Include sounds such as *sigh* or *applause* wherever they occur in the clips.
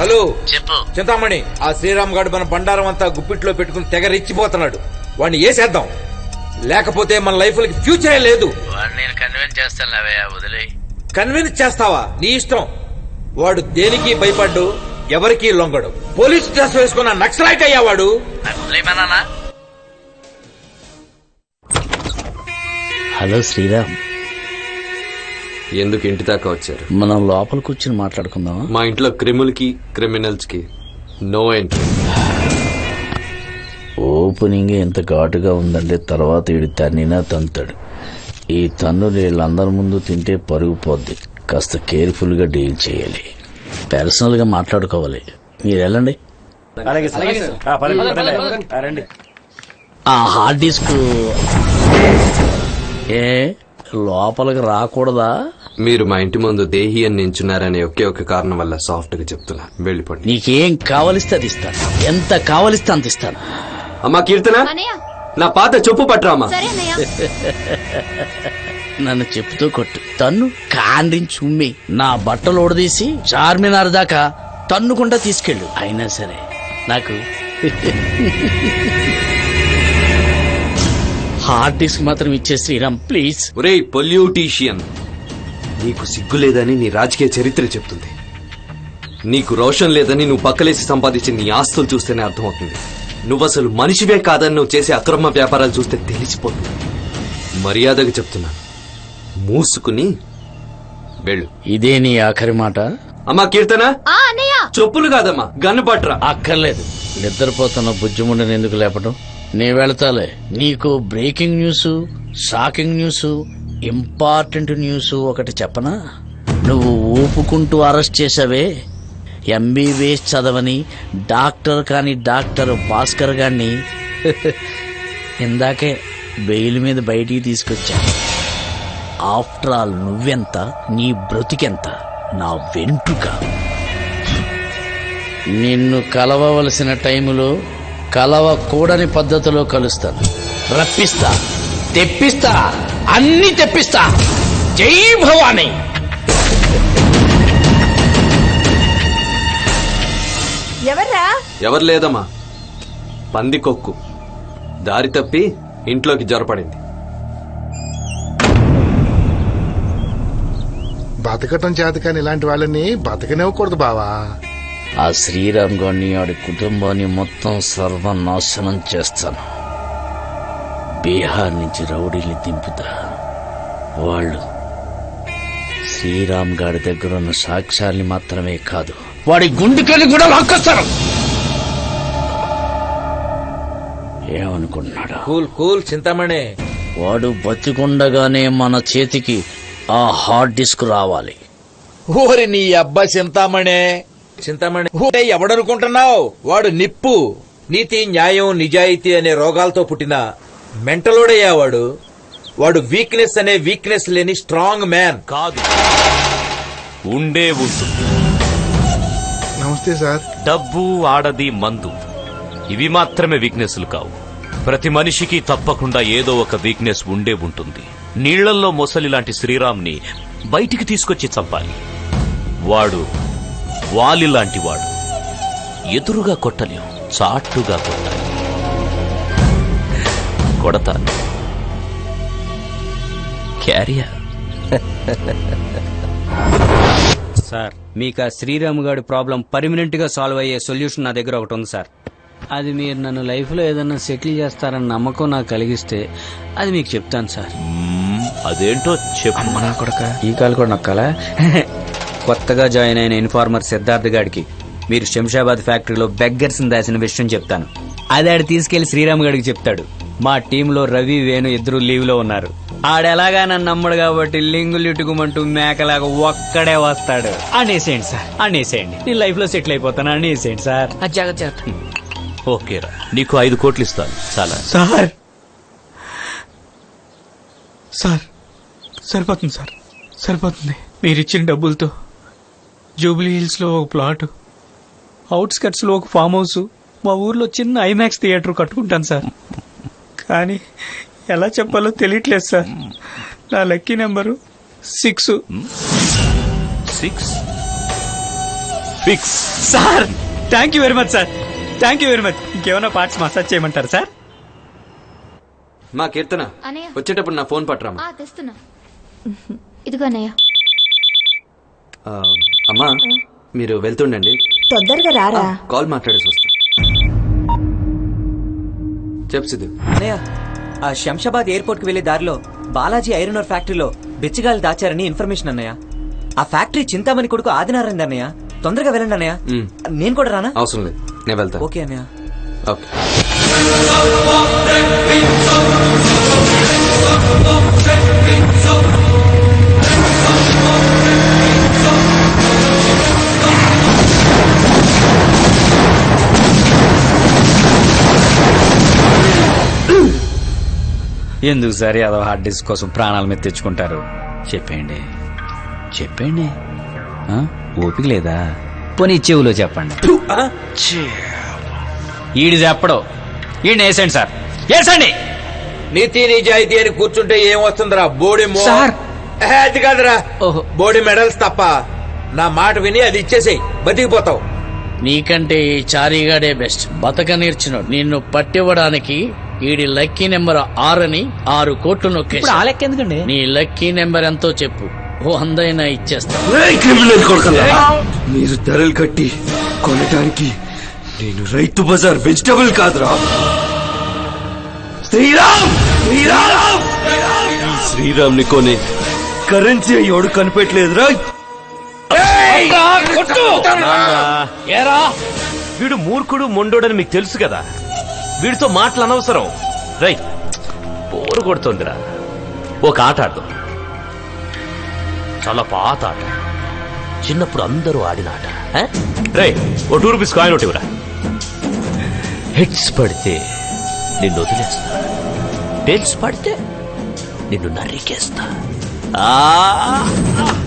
Hello. చెప్పు. చింతామణి ఆ శ్రీరామ్ గారు మన బండారం అంతా గుప్పిట్లో పెట్టుకుని తెగ రెచ్చిపోతున్నాడు. వాడిని వేసేద్దాం లేకపోతే మన లైఫ్ లకి ఫ్యూచరే లేదు. నేను కన్విన్స్ చేస్తాను వదిలే కన్విన్స్ చేస్తావా? నీ ఇష్టం. వాడు దేనికి భయపడ్డు? ఎవరికీ లొంగడు. పోలీస్ డ్రెస్ వేసుకున్న నక్సలైట్ అయ్యావాడు హలో శ్రీరామ్. ఎందుకు ఇంటి దాకా వచ్చారు? మనం లోపల కూర్చుని మాట్లాడుకుందామా? మా ఇంట్లో క్రిములకి క్రిమినల్స్కి నో ఎంట్రీ ఓపెనింగ్ ఎంత ఘాటుగా ఉందంటే తర్వాత వీడు తన్నినా తంతాడు ఈ తన్ను వీళ్ళందరి ముందు తింటే పరుగు పోద్ది. కాస్త కేర్ఫుల్గా డీల్ చేయాలి. పర్సనల్గా మాట్లాడుకోవాలి. మీరు వెళ్ళండి. ఆ హార్డ్ డిస్క్ ఏ? లోపలికి రాకూడదా? మీరు మా ఇంటి ముందు దేహి అని నించున్నారనే ఒకే ఒక కారణం వల్ల సాఫ్ట్గా చెప్తున్నా. వెళ్ళిపోండి. నీకేం కావలిస్తే అది ఇస్తాను. ఎంత కావలిస్తే అంత ఇస్తాను. అమ్మా కీర్తన! అన్నయ్య నా పాత చెప్పు పట్టరామా సరే అన్నయ్య *laughs* నన్ను చెప్పుతూ కొట్టు. తన్ను కాండ్రించి ఉమ్మి నా బట్టలు ఓడదీసి చార్మినార్ దాకా తన్నుకుంటా తీసుకెళ్ళు. అయినా సరే నాకు హార్డ్ డిస్క్ మాత్రం ఇచ్చే శ్రీరామ్ ప్లీజ్. ఒరే పొల్యూటీషియన్. నీకు సిగ్గు లేదని నీ రాజకీయ చరిత్ర చెప్తుంది. నీకు రోషన్ లేదని నువ్వు పక్కలేసి సంపాదించిన నీ ఆస్తులు చూస్తేనే అర్థమవుతుంది. నువ్వు అసలు మనిషివే కాదని నువ్వు చేసే అక్రమ వ్యాపారాలు చూస్తే తెలిసిపోతుంది. మర్యాదగా చెప్తున్నా. మూసుకుని వెళ్ళు. ఇదే నీ ఆఖరి మాట? అమ్మా కీర్తన? చెప్పులు కాదమ్మా గన్ను పట్రా. అక్కర్లేదు. నిద్రపోతున్న బుజ్జిముండని ఎందుకు లేపడం నీ వెళతాలే. నీకు breaking news shocking news important news ఒకటి చెప్పనా? నువ్వు ఊపుకుంటూ అరెస్ట్ చేసావే ఎంబీబీఎస్ చదవని డాక్టర్ కాని డాక్టర్ భాస్కర్ గారిని *laughs* ఇందాకే బెయిల్ మీద బయటికి తీసుకొచ్చా. ఆఫ్టర్ ఆల్ నువ్వెంత నీ బ్రతికెంత? నా వెంట్రుక. నిన్ను కలవవలసిన టైములో కలవకూడని పద్ధతిలో కలుస్తాను. రప్పిస్తా తెప్పిస్తా అన్ని తెప్పిస్తా. జై భవానీ. ఎవర్రా? ఎవరు లేదమ్మా. పందికొక్కు. దారి తప్పి ఇంట్లోకి జొరపడింది. బతకటం చేత కానీ ఇలాంటి వాళ్ళని బతకనివ్వకూడదు బావా. ఆ శ్రీరామ్ గారిని ఆడి కుటుంబాన్ని మొత్తం సర్వనాశనం చేస్తాను. బీహార్ నుంచి రౌడీల్ని దింపుతా. వాళ్ళు శ్రీరామ్ గారి దగ్గర ఉన్న సాక్ష్యాల్ని మాత్రమే కాదు వాడి గుండెకని కూడా లాక్కొస్తారు. ఏమనుకుంటున్నాడు? Cool cool Chintamani. వాడు బతికుండగానే మన చేతికి ఆ హార్డ్ డిస్క్ రావాలి. ఓరి నీ అబ్బా చింతామణి. చింతామణి ఎవడనుకుంటున్నావు? వాడు నిప్పు నీతి న్యాయం నిజాయితీ అనే రోగాలతో పుట్టిన మెంటలోడయ్యా వాడు. వాడు వీక్నెస్ అనే వీక్నెస్ లేని స్ట్రాంగ్ మ్యాన్. కాదు. ఉండే ఉంటుంది నమస్తే సార్. డబ్బు ఆడది మందు. ఇవి మాత్రమే వీక్నెస్లు కావు. ప్రతి మనిషికి తప్పకుండా ఏదో ఒక వీక్నెస్ ఉండే ఉంటుంది. నీళ్ళల్లో మొసలి లాంటి శ్రీరామ్ని బయటికి తీసుకొచ్చి చంపాలి. వాడు వాలి లాంటి వాడు ఎదురుగా కొట్టలేం చాటుగా కొట్టాలి. కొడతాను. క్యారియర్. సార్ మీకు ఆ శ్రీరామ్ గారి ప్రాబ్లం పర్మనెంట్గా సాల్వ్ అయ్యే సొల్యూషన్ నా దగ్గర ఒకటి ఉంది సార్. అది మీరు నన్ను లైఫ్లో ఏదైనా సెటిల్ చేస్తారన్న నమ్మకం నాకు కలిగిస్తే అది మీకు చెప్తాను సార్. అదేంటో చెప్పు. నా కొడక ఈ కాలు కూడా నొక్కాలా? కొత్తగా జాయిన్ అయిన ఇన్ఫార్మర్ సిద్ధార్థ్ గాడికి మీరు శంషాబాద్ ఫ్యాక్టరీలో బెగ్గర్స్ దాసిన విషయం చెప్తాను. అది ఆడు తీసుకెళ్ళి శ్రీరామ్ గడికి చెప్తాడు. మా టీంలో రవి వేణు ఇద్దరు లీవ్లో ఉన్నారు. ఆడెలాగా నన్ను నమ్మడు కాబట్టి లింగులు ఇటుకుమంటూ మేకలాగా ఒక్కడే వస్తాడు. అనేసేయండి సార్ అనేసేయండి. నీ లైఫ్లో సెటిల్ అయిపోతాను అనేసేయండి సార్. అది జాగ్రత్త జాగ్రత్త. ఓకేరా నీకు ఐదు కోట్లు ఇస్తాను. చాలా. సార్! సార్ సరిపోతుంది సార్. సరిపోతుంది. మీరు ఇచ్చిన డబ్బులతో జూబ్లీ హిల్స్లో ఒక ప్లాట్. అవుట్స్కట్స్లో ఒక ఫామ్ హౌస్. మా ఊర్లో చిన్న ఐమాక్స్ థియేటర్ కట్టుకుంటాను సార్. కానీ ఎలా చెప్పాలో తెలియట్లేదు సార్. నా lucky number six. Six? Fix. Sir thank you very much sir. Thank you very much. ఇంకేమైనా పార్ట్స్ మసాజ్ చేయమంటారు సార్? మా కీర్తన. వచ్చేటప్పుడు నా ఫోన్ పట్టరామా? తెస్తున్నా. ఇదిగో అన్నయ్య ఆ, అమ్మా మీరు వెళ్తుండండి. తొందరగా రారా. కాల్ మాట్లాడేసి వస్తా. చెప్పు సిద్ధు. అన్నయ్య ఆ శంషాబాద్ ఎయిర్పోర్ట్కి వెళ్ళే దారిలో బాలాజీ ఐరన్ ఓర్ ఫ్యాక్టరీలో బిచ్చగాలు దాచారని ఇన్ఫర్మేషన్ అన్నయ్య. ఆ ఫ్యాక్టరీ చింతామణి కొడుకు ఆదినారాయణ అన్నయ్య. తొందరగా వెళ్ళండి అన్నయ్య. మ్. నేను కూడా రానా? అవసరం లేదు. నేను వెళ్తా. ఓకే అన్నయ్య. ఓకే. ఎందుకు సార్ ఏదో హార్డ్ డిస్క్ కోసం ప్రాణాల మీద తెచ్చుకుంటారు? చెప్పండి చెప్పండి? ఓపిక లేదా? పోనీ చెవులో చెప్పండి. ఈడు చెప్పడు. ఈయన వేసండి సార్. వేసండి నీతి నిజాయితీ అని కూర్చుంటే ఏం వస్తుందిరా? బోడి సార్. అది కాదురా. బోడి మెడల్స్ తప్ప నా మాట విని అది ఇచ్చేసేయ్. బతికిపోతావు. నీకంటే ఈ చారీగాడే బెస్ట్. బతక నేర్చినోడు నిన్ను పట్టివ్వడానికి ఈడి లక్కీ నెంబర్ ఆరని ఆరు కోట్లు ఇప్పుడు నొక్కేసి ఆ లెక్క ఎందుకండి? నీ లక్కీ నెంబర్ ఎంతో చెప్పు. ఓ అందైనా ఇచ్చేస్తా. క్రిమినల్ మీరు ధరలు కట్టి కొనటానికి నేను రైతు బజార్ వెజిటబుల్ కాదురా. శ్రీరామ్! శ్రీరామ్! ఈ శ్రీరామ్ని కొనే కరెన్సీ ఎవడు కనిపెట్టలేదురా. ఏరా? వీడు మూర్ఖుడు మొండోడని మీకు తెలుసు కదా. వీడితో మాటలు అనవసరం రైట్. బోరు కొడుతుందిరా. ఒక ఆట ఆడదాం. చాలా పాత ఆట. చిన్నప్పుడు అందరూ ఆడిన ఆట. ఆ? ఓ టూ రూపీస్ కాయిన్ ఒకటి ఇవ్వరా. హెడ్స్ పడితే నిన్ను వదిలేస్తా. టెల్స్ పడితే నిన్ను నరికేస్తా. ఆ! *laughs*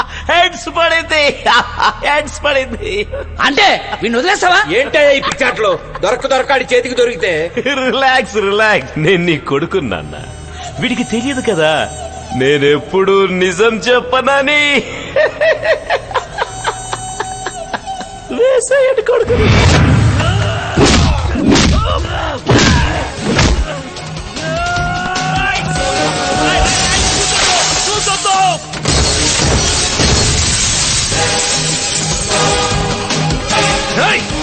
*laughs* హెడ్స్ పడింది హెడ్స్ పడింది అంటే వీడిని వదిలేస్తావా ఏంటయ్యా ఈ పిచ్చాట్లు దొరక దొరకాడి చేతికి దొరికితే రిలాక్స్ రిలాక్స్ నేను నీ కొడుకున్నాన్న వీడికి తెలియదు కదా నేనెప్పుడు నిజం చెప్పనని వేసేయండి కొడుకు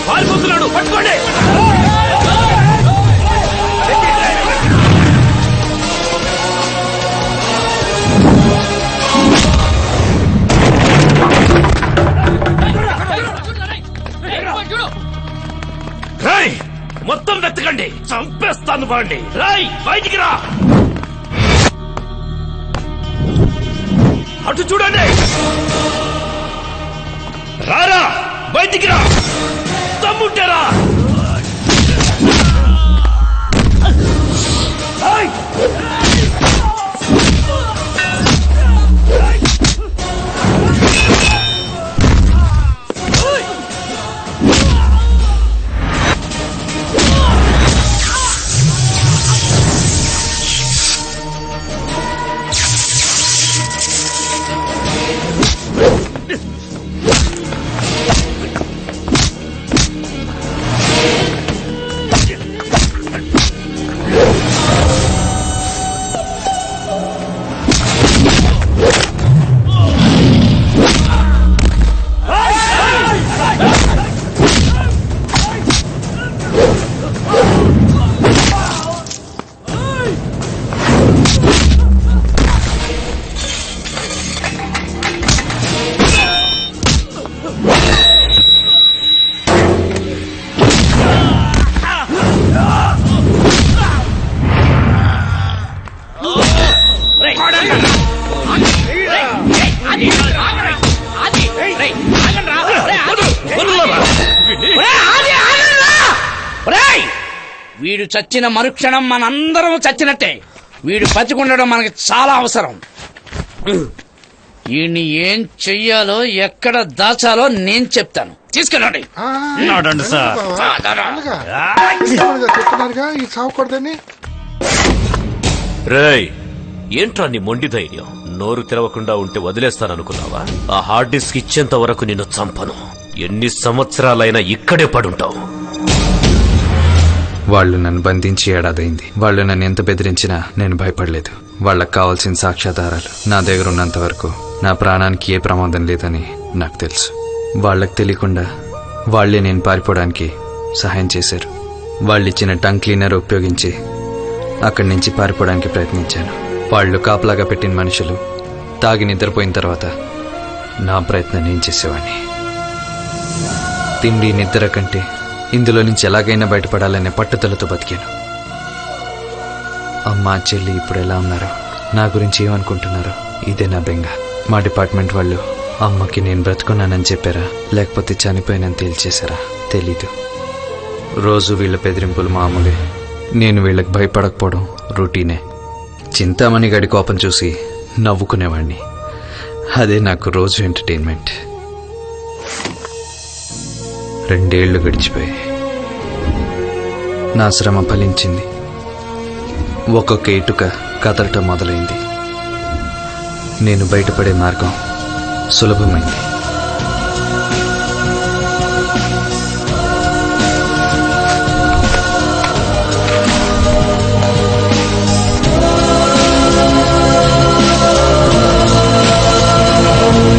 పారిపోతున్నాడు. పట్టుకోండి. రాయ్ మొత్తం వెతకండి. చంపేస్తాను బాండి రాయ్ బయటికి రా. అటు చూడండి. రారా బయటికి రా. తమ్ముంటారా Hey! వీడు చచ్చిన మరుక్షణం మనందరం చచ్చినట్టే. వీడు బతికుండడం మనకి చాలా అవసరం. వీడిని ఏం చెయ్యాలో ఎక్కడ దాచాలో నేను చెప్తాను. తీసుకెళ్ళండి. నాడండి సార్. చెప్తున్నారుగా ఈ రేయ్ ఏంట్రా నీ మొండి ధైర్యం? నోరు తెరవకుండా ఉంటే వదిలేస్తాననుకున్నావా? ఆ హార్డ్ డిస్క్ ఇచ్చేంత వరకు నిన్ను చంపను. ఎన్ని సంవత్సరాలైనా ఇక్కడే పడుంటావు. వాళ్ళు నన్ను బంధించి ఏడాదైంది. వాళ్ళు నన్ను ఎంత బెదిరించినా నేను భయపడలేదు. వాళ్ళకి కావాల్సిన సాక్ష్యాధారాలు నా దగ్గర ఉన్నంత వరకు నా ప్రాణానికి ఏ ప్రమాదం లేదని నాకు తెలుసు. వాళ్ళకి తెలియకుండా వాళ్ళే నేను పారిపోవడానికి సహాయం చేశారు. వాళ్ళు ఇచ్చిన టంగ్ క్లీనర్ ఉపయోగించి అక్కడి నుంచి పారిపోవడానికి ప్రయత్నించాను. వాళ్ళు కాపలాగా పెట్టిన మనుషులు తాగి నిద్రపోయిన తర్వాత నా ప్రయత్నం నేను చేసేవాడిని. తిండి నిద్ర కంటే ఇందులో నుంచి ఎలాగైనా బయటపడాలనే పట్టుదలతో బతికాను. అమ్మా చెల్లి ఇప్పుడు ఎలా ఉన్నారో? నా గురించి ఏమనుకుంటున్నారో? ఇదే నా బెంగ. మా డిపార్ట్మెంట్ వాళ్ళు అమ్మకి నేను బ్రతుకున్నానని చెప్పారా? లేకపోతే చనిపోయానని తేల్చేశారా? తెలీదు. రోజు వీళ్ళ బెదిరింపులు మామూలే. నేను వీళ్ళకి భయపడకపోవడం రొటీనే. చింతామణి గడి కోపం చూసి నవ్వుకునేవాడిని అదే నాకు రోజు ఎంటర్టైన్మెంట్. రెండేళ్ళు గడిచిపోయాయి. నా శ్రమ ఫలించింది. ఒక్కొక్క ఇటుక కదలటం మొదలైంది. నేను బయటపడే మార్గం సులభమైంది.